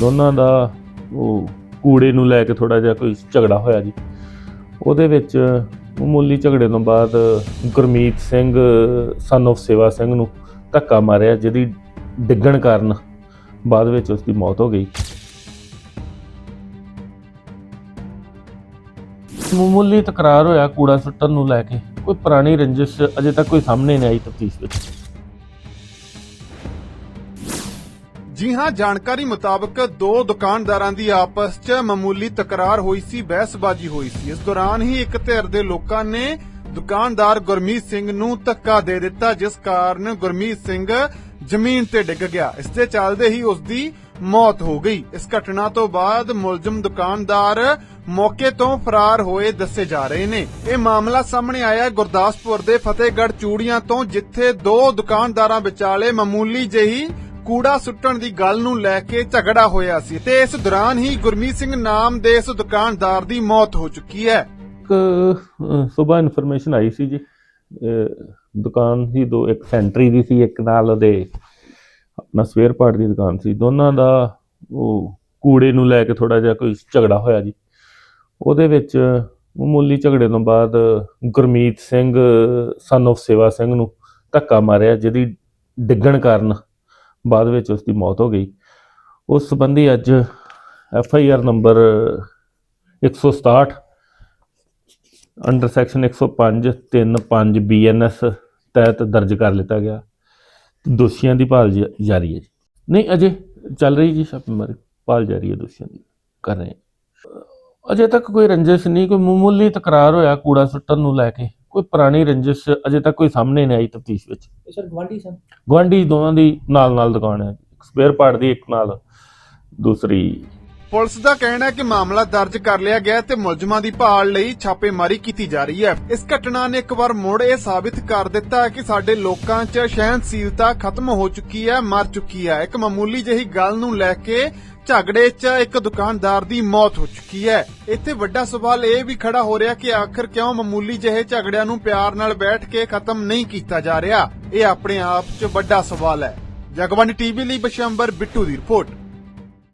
ਦੋਨਾਂ ਦਾ ਉਹ ਕੂੜੇ ਨੂੰ ਲੈ ਕੇ ਥੋੜਾ ਜਿਹਾ ਕੋਈ ਝਗੜਾ ਹੋਇਆ ਜੀ। ਉਹਦੇ ਵਿੱਚ ਮਾਮੂਲੀ ਝਗੜੇ ਤੋਂ ਬਾਅਦ ਗੁਰਮੀਤ ਸਿੰਘ ਸਨ of ਸੇਵਾ ਸਿੰਘ ਨੂੰ ਧੱਕਾ ਮਾਰਿਆ, ਜਿਹਦੀ ਡਿੱਗਣ ਕਾਰਨ ਬਾਅਦ ਵਿੱਚ ਉਸ ਦੀ ਮੌਤ ਹੋ ਗਈ। ਮਾਮੂਲੀ ਤਕਰਾਰ ਹੋਇਆ ਕੂੜਾ ਸੁੱਟਣ ਨੂੰ ਲੈ ਕੇ। ਕੋਈ ਪੁਰਾਣੀ ਰੰਜਿਸ਼ ਅਜੇ ਤੱਕ ਕੋਈ ਸਾਹਮਣੇ ਨਹੀਂ ਆਈ ਤਫਤੀਸ਼ ਵਿੱਚ। ਜੀ ਹਾਂ, ਜਾਣਕਾਰੀ ਮੁਤਾਬਕ ਦੋ ਦੁਕਾਨਦਾਰਾਂ ਦੀ ਆਪਸ 'ਚ ਮਾਮੂਲੀ ਤਕਰਾਰ ਹੋਈ ਸੀ, ਬਹਿਸਬਾਜ਼ੀ ਹੋਈ ਸੀ। ਇਸ ਦੌਰਾਨ ਹੀ ਇੱਕ ਧਿਰ ਦੇ ਲੋਕਾਂ ਨੇ ਦੁਕਾਨਦਾਰ ਗੁਰਮੀਤ ਸਿੰਘ ਨੂੰ ਧੱਕਾ ਦੇ ਦਿੱਤਾ, ਜਿਸ ਕਾਰਨ ਗੁਰਮੀਤ ਸਿੰਘ ਜ਼ਮੀਨ ਤੇ ਡਿੱਗ ਗਿਆ। ਇਸ ਦੇ ਚੱਲਦੇ ਹੀ ਉਸ ਦੀ ਮੌਤ ਹੋ ਗਈ। ਇਸ ਘਟਨਾ ਤੋਂ ਬਾਅਦ ਮੁਲਜ਼ਮ ਦੁਕਾਨਦਾਰ ਮੌਕੇ ਤੋਂ ਫਰਾਰ ਹੋਏ ਦੱਸੇ ਜਾ ਰਹੇ ਨੇ। ਇਹ ਮਾਮਲਾ ਸਾਹਮਣੇ ਆਇਆ ਗੁਰਦਾਸਪੁਰ ਦੇ ਫਤਿਹਗੜ੍ਹ ਚੂੜੀਆਂ ਤੋਂ, ਜਿੱਥੇ ਦੋ ਦੁਕਾਨਦਾਰਾਂ ਵਿਚਾਲੇ ਮਾਮੂਲੀ ਜਿਹੀ ਕੂੜਾ ਸੁੱਟਣ ਦੀ ਗੱਲ ਨੂੰ ਲੈ ਕੇ ਝਗੜਾ ਹੋਇਆ ਸੀ ਤੇ ਇਸ ਦੌਰਾਨ ਹੀ ਗੁਰਮੀਤ ਸਿੰਘ ਨਾਮ ਦੇ ਇਸ ਦੁਕਾਨਦਾਰ ਦੀ ਮੌਤ ਹੋ ਚੁੱਕੀ ਹੈ। ਇੱਕ ਸਵੇਰ ਇਨਫੋਰਮੇਸ਼ਨ ਆਈ ਸੀ ਜੀ। ਦੁਕਾਨ ਸੀ ਦੋ, ਇੱਕ ਸੈਂਟਰੀ ਦੀ ਸੀ, ਇੱਕ ਨਾਲ ਉਹਦੇ ਆਪਣਾ ਸਵੇਅਰ ਪਾਰਟ ਦੀ ਦੁਕਾਨ ਸੀ। ਦੋਨਾਂ ਦਾ ਉਹ ਕੂੜੇ ਨੂੰ ਲੈ ਕੇ ਥੋੜਾ ਜਿਹਾ ਕੋਈ ਝਗੜਾ ਹੋਇਆ ਜੀ। ਉਹਦੇ ਵਿੱਚ ਮਾਮੂਲੀ ਝਗੜੇ ਤੋਂ ਬਾਅਦ ਗੁਰਮੀਤ ਸਿੰਘ ਸਨ of ਸੇਵਾ ਸਿੰਘ ਨੂੰ ਧੱਕਾ ਮਾਰਿਆ, ਜਿਹਦੀ ਡਿੱਗਣ ਕਾਰਨ ਬਾਅਦ ਵਿੱਚ ਉਸ ਦੀ ਮੌਤ ਹੋ ਗਈ। ਉਸ ਸੰਬੰਧੀ ਅੱਜ F I R number 167 under section 105 35 BNS ਤਹਿਤ ਦਰਜ ਕਰ ਲਿੱਤਾ ਗਿਆ। ਦੋਸ਼ੀਆਂ ਦੀ ਭਾਲ ਜਾਰੀ ਹੈ ਜੀ। ਨਹੀਂ, ਅਜੇ ਚੱਲ ਰਹੀ ਜੀ ਛਾਪੇਮਾਰੀ ਭਾਲ ਜਾਰੀ ਹੈ ਦੋਸ਼ੀਆਂ ਦੀ, ਕਰ ਰਹੇ ਅਜੇ ਤੱਕ ਕੋਈ ਰੰਜਿਸ਼ ਨਹੀਂ, ਕੋਈ ਮਾਮੂਲੀ ਤਕਰਾਰ ਹੋਇਆ ਕੂੜਾ ਸੁੱਟਣ ਨੂੰ ਲੈ ਕੇ। ਕੋਈ ਪੁਰਾਣੀ ਰੰਜਿਸ਼ ਅਜੇ ਤੱਕ ਕੋਈ ਸਾਹਮਣੇ ਨਹੀਂ ਆਈ ਤਫਤੀਸ਼ ਵਿੱਚ। ਇਹ ਸਰ ਗਵਾਂਢੀ ਸਨ? ਗੁਆਂਢੀ ਦੋਵਾਂ ਦੀ ਨਾਲ ਨਾਲ ਦੁਕਾਨ ਹੈ। ਸਪੇਅਰ ਪਾਰਟ ਦੀ ਇੱਕ ਨਾਲ ਦੂਸਰੀ। ਪੁਲਿਸ ਦਾ ਕਹਿਣਾ ਹੈ ਕਿ ਮਾਮਲਾ ਦਰਜ ਕਰ ਲਿਆ ਗਿਆ ਹੈ ਤੇ ਮੁਲਜ਼ਮਾਂ ਦੀ ਭਾਲ ਲਈ ਛਾਪੇਮਾਰੀ ਕੀਤੀ ਜਾ ਰਹੀ ਹੈ। ਇਸ ਘਟਨਾ ਨੇ ਇੱਕ ਵਾਰ ਮੁੜ ਇਹ ਸਾਬਿਤ ਕਰ ਦਿੱਤਾ ਹੈ ਕਿ ਸਾਡੇ ਲੋਕਾਂ 'ਚ ਸਹਿਣਸ਼ੀਲਤਾ ਖਤਮ ਹੋ ਚੁੱਕੀ ਹੈ ਮਰ ਚੁੱਕੀ ਹੈ। ਇੱਕ ਮਾਮੂਲੀ ਜਿਹੀ ਗੱਲ ਨੂੰ ਲੈ ਕੇ ਝਗੜੇ 'ਚ ਇੱਕ ਦੁਕਾਨਦਾਰ ਦੀ ਮੌਤ ਹੋ ਚੁੱਕੀ ਹੈ। ਇੱਥੇ ਵੱਡਾ ਸਵਾਲ ਇਹ ਵੀ ਖੜਾ ਹੋ ਰਿਹਾ ਕਿ ਆਖਰ ਕਿਉਂ ਮਾਮੂਲੀ ਜਿਹੇ ਝਗੜਿਆਂ ਨੂੰ ਪਿਆਰ ਨਾਲ ਬੈਠ ਕੇ ਖਤਮ ਨਹੀਂ ਕੀਤਾ ਜਾ ਰਿਹਾ? ਇਹ ਆਪਣੇ ਆਪ 'ਚ ਵੱਡਾ ਸਵਾਲ ਹੈ। ਜਗਬਾਨੀ ਟੀਵੀ ਲਈ ਬਸ਼ੰਬਰ ਬਿੱਟੂ ਦੀ ਰਿਪੋਰਟ।